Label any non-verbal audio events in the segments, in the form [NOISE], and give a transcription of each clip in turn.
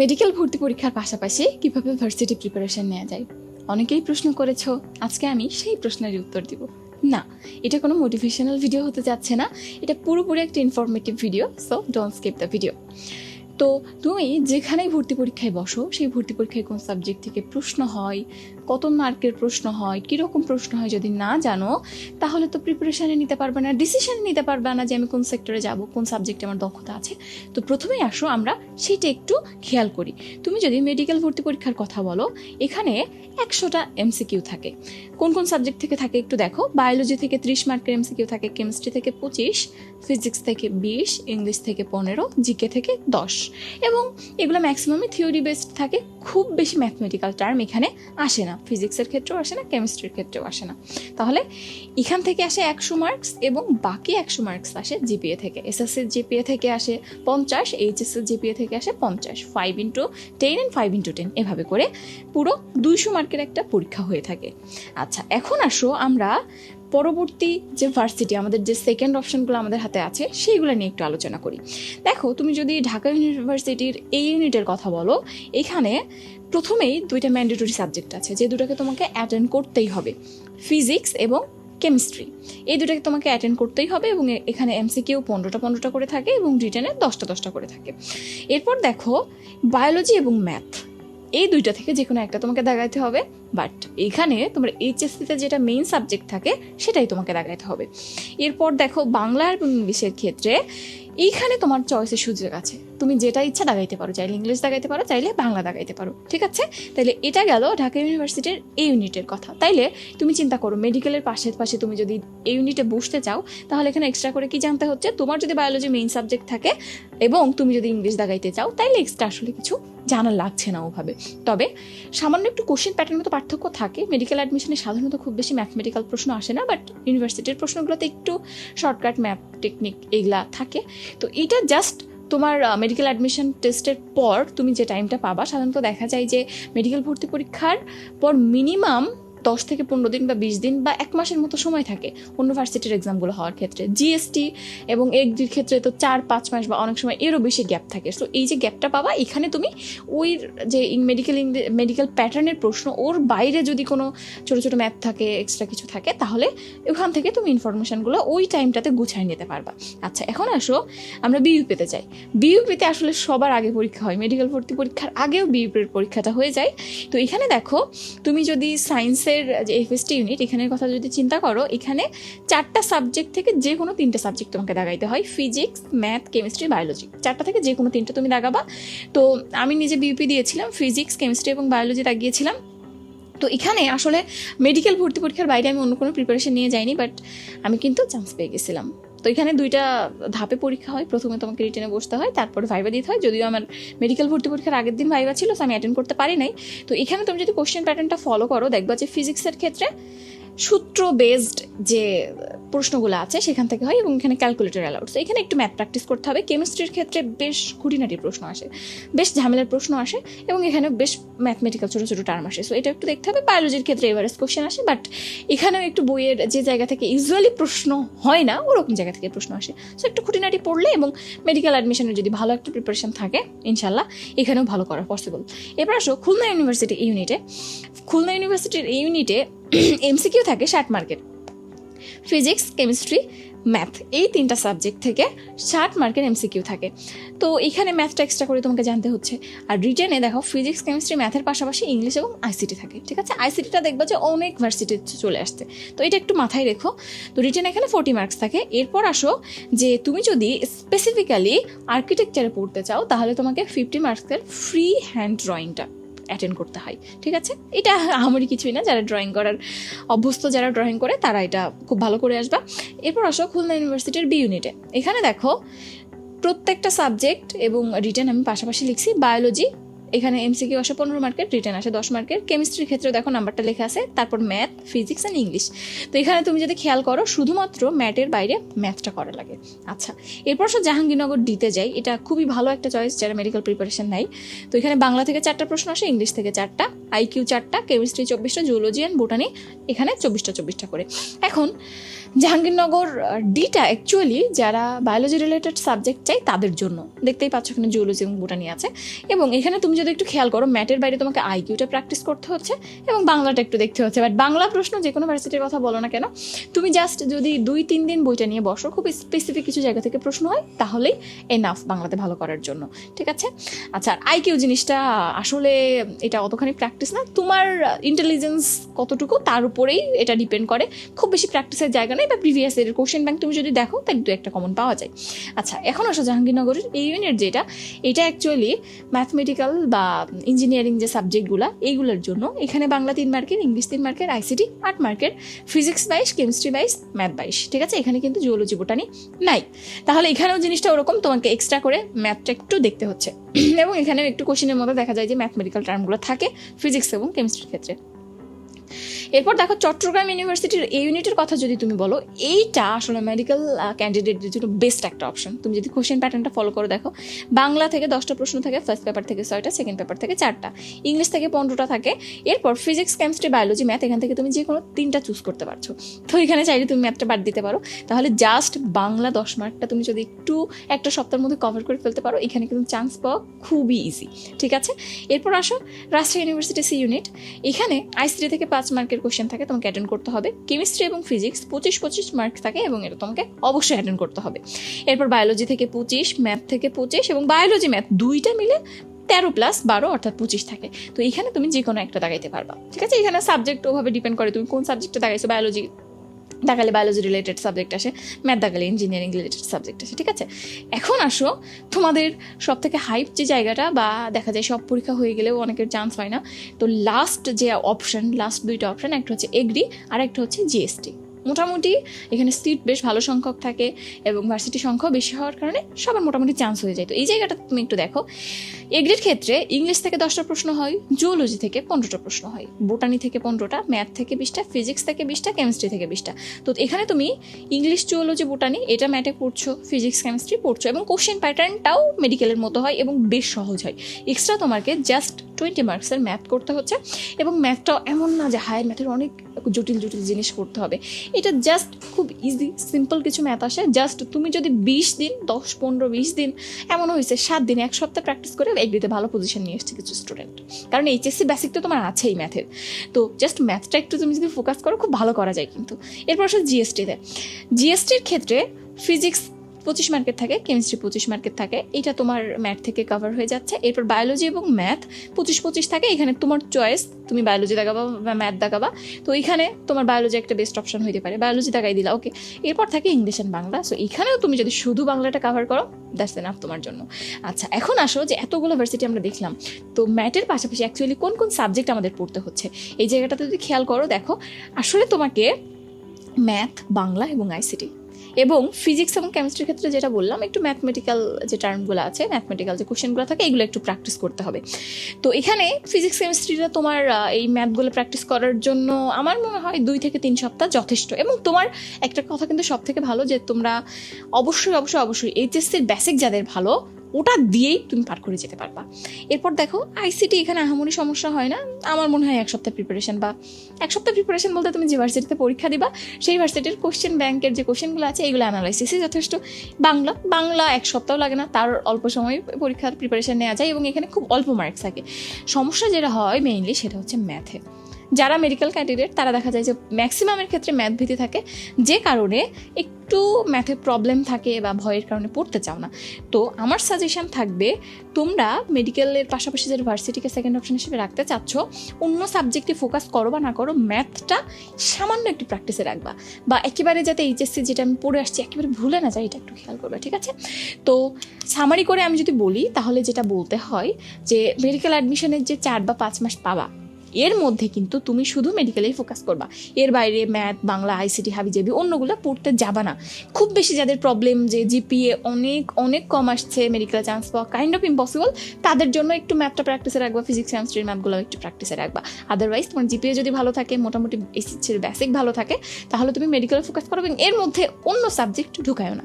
Medical ভর্তি পরীক্ষার পাশাপাশি কীভাবে ভার্সিটি প্রিপারেশন নেওয়া যায়? অনেকেই প্রশ্ন করেছ, আজকে আমি সেই প্রশ্নের উত্তর দিব। না, এটা কোনো মোটিভেশনাল ভিডিও হতে যাচ্ছে না, এটা পুরোপুরি একটা informative video so don't skip the video তো তুমি যেখানেই ভর্তি পরীক্ষায় বসো, সেই ভর্তি পরীক্ষায় কোন সাবজেক্ট থেকে প্রশ্ন হয় কত মার্কের প্রশ্ন হয়, কীরকম প্রশ্ন হয় যদি না জানো, তাহলে তো প্রিপারেশানে নিতে পারবে না ডিসিশন নিতে পারবে না যে আমি কোন সেক্টরে যাব, কোন সাবজেক্টে আমার দক্ষতা আছে। তো প্রথমেই আসো আমরা সেইটা একটু খেয়াল করি। তুমি যদি মেডিকেল ভর্তি পরীক্ষার কথা বলো, এখানে একশোটা এমসিকিউ থাকে। কোন কোন সাবজেক্ট থেকে থাকে একটু দেখো বায়োলজি থেকে ত্রিশ মার্কের এমসিকিউ থাকে কেমিস্ট্রি থেকে পঁচিশ ফিজিক্স থেকে বিশ ইংলিশ থেকে পনেরো জিকে থেকে দশ। এবং এগুলো ম্যাক্সিমামই থিওরি বেসড থাকে খুব বেশি ম্যাথমেটিক্যাল টার্ম এখানে আসে না। ফিজিক্সের ক্ষেত্রেও আসে না কেমিস্ট্রির ক্ষেত্রেও আসে না। তাহলে এখান থেকে আসে একশো মার্কস এবং বাকি একশো মার্কস আসে জিপিএ থেকে। এসএসসির জিপিএ থেকে আসে পঞ্চাশ এইচএসসির জিপিএ থেকে আসে পঞ্চাশ। Five into ten and five into ten এভাবে করে পুরো দুইশো মার্কের একটা পরীক্ষা হয়ে থাকে। আচ্ছা এখন আসো আমরা পরবর্তী যে ভার্সিটি আমাদের যে সেকেন্ড অপশনগুলো আমাদের হাতে আছে, সেইগুলো নিয়ে একটু আলোচনা করি। দেখো, তুমি যদি ঢাকা ইউনিভার্সিটির এই ইউনিটের কথা বলো, এখানে প্রথমেই দুইটা ম্যান্ডেটরি সাবজেক্ট আছে, যে দুটাকে তোমাকে অ্যাটেন্ড করতেই হবে। ফিজিক্স এবং কেমিস্ট্রি এই দুটাকে তোমাকে অ্যাটেন্ড করতেই হবে এবং এখানে এমসিকিউ পনেরোটা পনেরোটা করে থাকে এবং রিটেনে দশটা দশটা করে থাকে। এরপর দেখো বায়োলজি এবং ম্যাথ এই দুইটা থেকে যে কোনো একটা তোমাকে দাগাইতে হবে বাট এখানে তোমার এইচএসসিতে যেটা মেইন সাবজেক্ট থাকে, সেটাই তোমাকে দাগাইতে হবে। এরপর দেখো বাংলা এবং ইংলিশের ক্ষেত্রে, এইখানে তোমার চয়েসের সুযোগ আছে। তুমি যেটা ইচ্ছা দাগাইতে পারো, চাইলে ইংলিশ দাগাইতে পারো, চাইলে বাংলা দাগাইতে পারো, ঠিক আছে? তাইলে এটা গেল ঢাকা ইউনিভার্সিটির এই ইউনিটের কথা। তাইলে তুমি চিন্তা করো মেডিকেলের পাশে পাশে তুমি যদি এই ইউনিটে বসতে চাও, তাহলে এখানে এক্সট্রা করে কি জানতে হচ্ছে? তোমার যদি বায়োলজি মেইন সাবজেক্ট থাকে, এবং তুমি যদি ইংলিশ দাগাইতে চাও, তাইলে এক্সট্রা আসলে কিছু জানা লাগছে না ওভাবে। তবে সামান্য একটু কোশ্চেন প্যাটার্ন মতো পার্থক্য থাকে। মেডিকেল অ্যাডমিশনে সাধারণত খুব বেশি ম্যাথমেটিক্যাল প্রশ্ন আসে না বাট ইউনিভার্সিটির প্রশ্নগুলোতে একটু শর্টকাট ম্যাথ টেকনিক এগুলা থাকে। তো এটা জাস্ট তোমার মেডিকেল অ্যাডমিশন টেস্টের পর তুমি যে টাইমটা পাবা, সাধারণত দেখা যায় যে মেডিকেল ভর্তি পরীক্ষার পর মিনিমাম দশ থেকে পনেরো দিন বা বিশ দিন বা এক মাসের মতো সময় থাকে অন্য ভার্সিটির এক্সামগুলো হওয়ার ক্ষেত্রে। জিএসটি এবং এগডির ক্ষেত্রে তো চার, পাঁচ মাস বা অনেক সময় এরও বেশি গ্যাপ থাকে। সো এই যে গ্যাপটা পাবা এখানে তুমি ওই যে মেডিকেল মেডিকেল প্যাটার্নের প্রশ্ন, ওর বাইরে যদি কোনো ছোটো ছোটো ম্যাথ থাকে এক্সট্রা কিছু থাকে, তাহলে ওখান থেকে তুমি ইনফরমেশনগুলো ওই টাইমটাতে গুছাই নিতে পারবা। আচ্ছা এখন আসো, আমরা বিইউপিতে যাই। বিইউপিতে আসলে সবার আগে পরীক্ষা হয়। মেডিকেল ভর্তি পরীক্ষার আগেও বিইউপির পরীক্ষাটা হয়ে যায়। তো এখানে দেখো, তুমি যদি সায়েন্সের যে এফএসটি ইউনিট এখানের কথা যদি চিন্তা করো, এখানে চারটা সাবজেক্ট থেকে যে কোনো তিনটা সাবজেক্ট তোমাকে দাগাইতে হয় ফিজিক্স ম্যাথ কেমিস্ট্রি বায়োলজি চারটা থেকে যে কোনো তিনটা তুমি দাগাবা। তো আমি নিজে বিউপি দিয়েছিলাম ফিজিক্স কেমিস্ট্রি এবং বায়োলজি দাগিয়েছিলাম। তো এখানে আসলে মেডিকেল ভর্তি পরীক্ষার বাইরে আমি অন্য কোনো প্রিপারেশন নিয়ে যাইনি বাট আমি কিন্তু চান্স পেয়ে গেছিলাম। তো এখানে দুইটা ধাপে পরীক্ষা হয়। প্রথমে তোমাকে রিটেনে বসতে হয়, তারপর ভাইবা দিতে হয়। যদিও আমার মেডিকেল ভর্তি পরীক্ষার আগের দিন ভাইবা ছিল আমি অ্যাটেন্ড করতে পারি নাই। তো এখানে তুমি যদি কোশ্চেন প্যাটার্নটা ফলো করো, দেখবা যে ফিজিক্সের ক্ষেত্রে সূত্র বেসড যে প্রশ্নগুলো আছে সেখান থেকে হয় এবং এখানে ক্যালকুলেটর অ্যালাউড তো এখানে একটু ম্যাথ প্র্যাকটিস করতে হবে। কেমিস্ট্রির ক্ষেত্রে বেশ খুঁটিনাটি প্রশ্ন আসে, বেশ ঝামেলার প্রশ্ন আসে এবং এখানে বেশ ম্যাথমেটিক্যাল ছোটো ছোটো টার্ম আসে। সো এটা একটু দেখতে হবে। বায়োলজির ক্ষেত্রে এভারেজ কোশ্চেন আসে বাট এখানেও একটু বইয়ের যে জায়গা থেকে ইউজুয়ালি প্রশ্ন হয় না, ওরকম জায়গা থেকে প্রশ্ন আসে। সো একটু খুঁটিনাটি পড়লে এবং মেডিকেল অ্যাডমিশনের যদি ভালো একটা প্রিপারেশন থাকে ইনশাল্লাহ এখানেও ভালো করা পসিবল এবার আসো খুলনা ইউনিভার্সিটি ইউনিটে খুলনা ইউনিভার্সিটির ইউনিটে [CLEARS THROAT] এমসিকিউ থাকে ষাট মার্কের। ফিজিক্স কেমিস্ট্রি ম্যাথ এই তিনটা সাবজেক্ট থেকে ষাট মার্কের এমসিকিউ থাকে। তো এখানে ম্যাথটা এক্সট্রা করে তোমাকে জানতে হচ্ছে। আর রিটেনে দেখো ফিজিক্স কেমিস্ট্রি ম্যাথের পাশাপাশি ইংলিশ এবং আইসিটি থাকে, ঠিক আছে? আইসিটিটা দেখবা যে অনেক ভার্সিটি চলে আসছে। তো এটা একটু মাথায় রেখো। তো রিটেন এখানে ফোর্টি মার্কস থাকে। এরপর আসো যে তুমি যদি স্পেসিফিক্যালি আর্কিটেকচারে পড়তে চাও, তাহলে তোমাকে ফিফটি মার্কসের ফ্রি হ্যান্ড ড্রয়িংটা অ্যাটেন্ড করতে হয়, ঠিক আছে? এটা আমারই কিছুই না, যারা ড্রয়িং করার অভ্যস্ত যারা ড্রয়িং করে, তারা এটা খুব ভালো করে আসবা। এরপর আসো খুলনা ইউনিভার্সিটির বি ইউনিটে এখানে দেখো, প্রত্যেকটা সাবজেক্ট এবং রিটার্ন আমি পাশাপাশি লিখছি বায়োলজি এখানে এমসিকিউ আসে পনেরো মার্কের রিটার্ন আসে দশ মার্কের কেমিস্ট্রির ক্ষেত্রে দেখো নাম্বারটা লেখা আছে, তারপর ম্যাথ ফিজিক্স অ্যান্ড ইংলিশ তো এখানে তুমি যদি খেয়াল করো, শুধুমাত্র ম্যাটের বাইরে ম্যাথটা করা লাগে। আচ্ছা এরপর সব জাহাঙ্গীরনগর দিতে যাই। এটা খুবই ভালো একটা চয়েস যারা মেডিকেল প্রিপারেশন নেয়। তো এখানে বাংলা থেকে চারটা প্রশ্ন আসে ইংলিশ থেকে চারটা আইকিউ চারটা কেমিস্ট্রি চব্বিশটা জুলজি অ্যান্ড বোটানি এখানে চব্বিশটা চব্বিশটা করে। এখন, জাহাঙ্গীরনগর ডিটা অ্যাকচুয়ালি যারা বায়োলজি রিলেটেড সাবজেক্ট চাই তাদের জন্য। দেখতেই পাচ্ছ এখানে জুলজি এবং বোটানি আছে। এবং এখানে তুমি যদি একটু খেয়াল করো, ম্যাটের বাইরে তোমাকে আইকিউটা প্র্যাকটিস করতে হচ্ছে এবং বাংলাটা একটু দেখতে হচ্ছে। বাট বাংলা প্রশ্ন যে কোনো ভার্সিটির কথা বলো না কেন, তুমি জাস্ট যদি দুই, তিন দিন বইটা নিয়ে বসো, খুব স্পেসিফিক কিছু জায়গা থেকে প্রশ্ন হয়, তাহলেই এনাফ বাংলাতে ভালো করার জন্য। ঠিক আছে? আচ্ছা আর আইকিউ জিনিসটা আসলে এটা অতখানি প্র্যাকটিস না। তোমার ইন্টেলিজেন্স কতটুকু তার উপরেই এটা ডিপেন্ড করে। খুব বেশি প্র্যাকটিসের জায়গা নেই বা প্রিভিয়াস এর কোশ্চেন ব্যাংক তুমি যদি দেখো তার দু একটা কমন পাওয়া যায়। আচ্ছা এখন আসো জাহাঙ্গীরনগরের এই ইউনিট যেটা, এটা অ্যাকচুয়ালি ম্যাথমেটিক্যাল বা ইঞ্জিনিয়ারিং যে সাবজেক্টগুলো এইগুলোর জন্য এখানে বাংলা তিন মার্কের, ইংলিশ তিন মার্কের আইসিটি আট মার্কের ফিজিক্স বাইশ কেমিস্ট্রি বাইশ ম্যাথ বাইশ, ঠিক আছে? এখানে কিন্তু জুওলজি বোটানি নাই তাহলে এখানেও জিনিসটা ওরকম, তোমাকে এক্সট্রা করে ম্যাথটা একটু দেখতে হচ্ছে। [CLEARS THROAT] এবং এখানে একটু কোশ্চেনের মধ্যে দেখা যায় যে ম্যাথমেটিক্যাল টার্মগুলো থাকে ফিজিক্স এবং কেমিস্ট্রির ক্ষেত্রে। এরপর দেখো চট্টগ্রাম ইউনিভার্সিটির এই ইউনিটের কথা যদি তুমি বলো, এইটা আসলে মেডিকেল ক্যান্ডিডেটদের জন্য বেস্ট একটা অপশন তুমি যদি কোশ্চেন প্যাটার্নটা ফলো করে দেখো, বাংলা থেকে দশটা প্রশ্ন থাকে ফার্স্ট পেপার থেকে ছয়টা সেকেন্ড পেপার থেকে চারটা। ইংলিশ থেকে পনেরোটা থাকে, এরপর ফিজিক্স কেমিস্ট্রি বায়োলজি ম্যাথ এখান থেকে তুমি যে কোনো তিনটা চুজ করতে পারছ। তো এখানে চাইলে তুমি ম্যাথটা বাদ দিতে পারো। তাহলে জাস্ট বাংলা দশ মার্কটা তুমি যদি একটু, একটা সপ্তাহের মধ্যে কভার করে ফেলতে পারো, এখানে কিন্তু চান্স পাওয়া খুবই ইজি ঠিক আছে? এরপর আসো রাজশাহী ইউনিভার্সিটি সি ইউনিট এখানে আইসিটি থেকে পাঁচ মার্কের কোশ্চেন থাকে, তোমাকে অ্যাটেন্ড করতে হবে। কেমিস্ট্রি এবং ফিজিক্স পঁচিশ পঁচিশ মার্ক থাকে এবং এটা তোমাকে অবশ্যই অ্যাটেন্ড করতে হবে। এরপর বায়োলজি থেকে পঁচিশ ম্যাথ থেকে পঁচিশ এবং বায়োলজি ম্যাথ দুইটা মিলে তেরো প্লাস বারো অর্থাৎ পঁচিশ থাকে। তো এখানে তুমি যে কোনো একটা দাগাইতে পারবা। ঠিক আছে? এখানে সাবজেক্ট ওভাবে ডিপেন্ড করে তুমি কোন সাবজেক্টে দাগাইছো? বায়োলজি দেখালে বায়োলজি রিলেটেড সাবজেক্ট আসে ম্যাথ দেখালে ইঞ্জিনিয়ারিং রিলেটেড সাবজেক্ট আসে, ঠিক আছে? এখন আসো, তোমাদের সব থেকে হাইপ যে জায়গাটা বা দেখা যায় সব পরীক্ষা হয়ে গেলেও অনেকের চান্স হয় না, তো লাস্ট যে অপশন লাস্ট দুইটা অপশন একটা হচ্ছে এগ্রি আর একটা হচ্ছে জিএসটি মোটামুটি এখানে সিট বেশ ভালো সংখ্যক থাকে এবং ভার্সিটি সংখ্যাও বেশি হওয়ার কারণে সবার মোটামুটি চান্স হয়ে যায়। তো এই জায়গাটা তুমি একটু দেখো। এগ্রির ক্ষেত্রে ইংলিশ থেকে দশটা প্রশ্ন হয় জুওলজি থেকে পনেরোটা প্রশ্ন হয়। বোটানি থেকে পনেরোটা ম্যাথ থেকে বিশটা ফিজিক্স থেকে বিশটা কেমিস্ট্রি থেকে বিশটা। তো এখানে তুমি ইংলিশ জুওলজি বোটানি এটা ম্যাথে পড়ছো ফিজিক্স কেমিস্ট্রি পড়ছো এবং কোশ্চেন প্যাটার্নটাও মেডিকেলের মতো হয় এবং বেশ সহজ হয়। এক্সট্রা তোমাকে জাস্ট টোয়েন্টি মার্কসের ম্যাথ করতে হচ্ছে এবং ম্যাথটাও এমন না যে হায়ার ম্যাথের অনেক জটিল জটিল জিনিস করতে হবে। এটা জাস্ট খুব ইজি সিম্পল কিছু ম্যাথ আসে। জাস্ট তুমি যদি বিশ দিন, দশ, পনেরো, বিশ দিন এমন হয়েছে, সাত দিন, এক সপ্তাহ প্র্যাকটিস করে এগুলিতে ভালো পজিশন নিয়ে এসছে কিছু স্টুডেন্ট কারণ এইচএসসি বেসিক তো তোমার আছেই ম্যাথের তো জাস্ট ম্যাথটা একটু তুমি যদি ফোকাস করো, খুব ভালো করা যায় কিন্তু। এরপর আসলে জিএসটিতে জিএসটির ক্ষেত্রে ফিজিক্স পঁচিশ মার্কের থাকে, কেমিস্ট্রি পঁচিশ মার্কের থাকে এটা তোমার ম্যাথ থেকে কভার হয়ে যাচ্ছে। এরপর বায়োলজি এবং ম্যাথ পঁচিশ পঁচিশ থাকে, এখানে তোমার চয়েস তুমি বায়োলজি দেখাবা বা ম্যাথ দেখাবা। তো এখানে তোমার বায়োলজি একটা বেস্ট অপশন হইতে পারে বায়োলজি দেখাই দিলা ওকে এরপর থাকে ইংলিশ অ্যান্ড বাংলা সো এখানেও তুমি যদি শুধু বাংলাটা কভার করো দ্যাটস এনাফ তোমার জন্য। আচ্ছা এখন আসো যে এতগুলো ভার্সিটি আমরা দেখলাম, তো ম্যাথের পাশাপাশি অ্যাকচুয়ালি কোন কোন সাবজেক্ট আমাদের পড়তে হচ্ছে? এই জায়গাটাতে যদি খেয়াল করো, দেখো, আসলে তোমাকে ম্যাথ বাংলা এবং আইসিটি এবং ফিজিক্স এবং কেমিস্ট্রির ক্ষেত্রে যেটা বললাম, একটু ম্যাথমেটিক্যাল যে টার্মগুলো আছে ম্যাথমেটিক্যাল যে কোশ্চেনগুলো থাকে, এগুলো একটু প্র্যাকটিস করতে হবে। তো এখানে ফিজিক্স কেমিস্ট্রিটা তোমার এই ম্যাথগুলো প্র্যাকটিস করার জন্য আমার মনে হয় দুই থেকে তিন সপ্তাহ যথেষ্ট। এবং তোমার একটা কথা কিন্তু সব থেকে ভালো যে তোমরা অবশ্যই অবশ্যই অবশ্যই এইচএসসির বেসিক যাদের ভালো ওটা দিয়েই তুমি পার করে যেতে পারবা। এরপর দেখো আইসিটি এখানে আহামরি সমস্যা হয় না। আমার মনে হয় এক সপ্তাহ প্রিপারেশন বা এক সপ্তাহ প্রিপারেশন বলতে তুমি যে ভার্সিটিতে পরীক্ষা দিবা, সেই ভার্সিটির কোশ্চেন ব্যাংকের যে কোশ্চেনগুলো আছে, এগুলো অ্যানালাইসিসই যথেষ্ট। বাংলা বাংলা এক সপ্তাহ লাগে না, তার অল্প সময় পরীক্ষার প্রিপারেশন নেওয়া যায় এবং এখানে খুব অল্প মার্কস থাকে। সমস্যা যেটা হয় মেইনলি সেটা হচ্ছে ম্যাথে যারা মেডিকেল ক্যান্ডিডেট তারা দেখা যায় যে ম্যাক্সিমামের ক্ষেত্রে ম্যাথ ভীতি থাকে। যে কারণে একটু ম্যাথে প্রবলেম থাকে বা ভয়ের কারণে পড়তে চাও না। তো আমার সাজেশন থাকবে, তোমরা মেডিকেলের পাশাপাশি যে ভার্সিটিকে সেকেন্ড অপশন হিসেবে রাখতে চাচ্ছ, অন্য সাবজেক্টে ফোকাস করো বা না করো ম্যাথটা সামান্য একটু প্র্যাকটিসে রাখবা। বা একেবারে যাতে এইচএসসি যেটা আমি পড়ে আসছি, একেবারে ভুলে না যায় এটা একটু খেয়াল করবে, ঠিক আছে? তো সামারি করে আমি যদি বলি, তাহলে যেটা বলতে হয় যে মেডিকেল অ্যাডমিশনের যে চার বা পাঁচ মাস পাবা এর মধ্যে কিন্তু তুমি শুধু মেডিকেলেই ফোকাস করবা। এর বাইরে ম্যাথ বাংলা আইসিটি হাবিজাবি অন্যগুলো পড়তে যাবা না। খুব বেশি যাদের প্রবলেম যে জিপিএ অনেক অনেক কম আসছে মেডিকেল চান্স পাওয়া কাইন্ড অফ ইম্পসিবল তাদের জন্য একটু ম্যাথটা প্র্যাকটিসে রাখবা ফিজিক্স কেমিস্ট্রির ম্যাথগুলো একটু প্র্যাকটিসে রাখবা। আদারওয়াইজ তোমার জিপিএ যদি ভালো থাকে, মোটামুটি এসিসির বেসিক ভালো থাকে, তাহলে তুমি মেডিকেলে ফোকাস করো এবং এর মধ্যে অন্য সাবজেক্ট ঢুকায়ও না।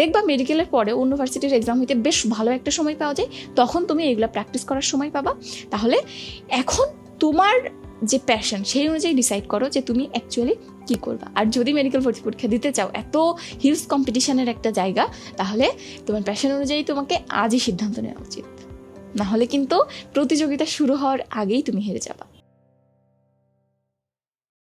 দেখবা মেডিকেলের পরে অন্য ভার্সিটির এক্সাম হইতে বেশ ভালো একটা সময় পাওয়া যায়, তখন তুমি এগুলো প্র্যাকটিস করার সময় পাবা। তাহলে এখন তোমার যে প্যাশন সেই অনুযায়ী ডিসাইড করো যে তুমি অ্যাকচুয়ালি কি করবা। আর যদি মেডিকেল ভর্তি পরীক্ষা দিতে চাও, এত হিউজ কম্পিটিশনের একটা জায়গা, তাহলে তোমার প্যাশন অনুযায়ী তোমাকে আজই সিদ্ধান্ত নেওয়া উচিত। নাহলে কিন্তু প্রতিযোগিতা শুরু হওয়ার আগেই তুমি হেরে যাবা।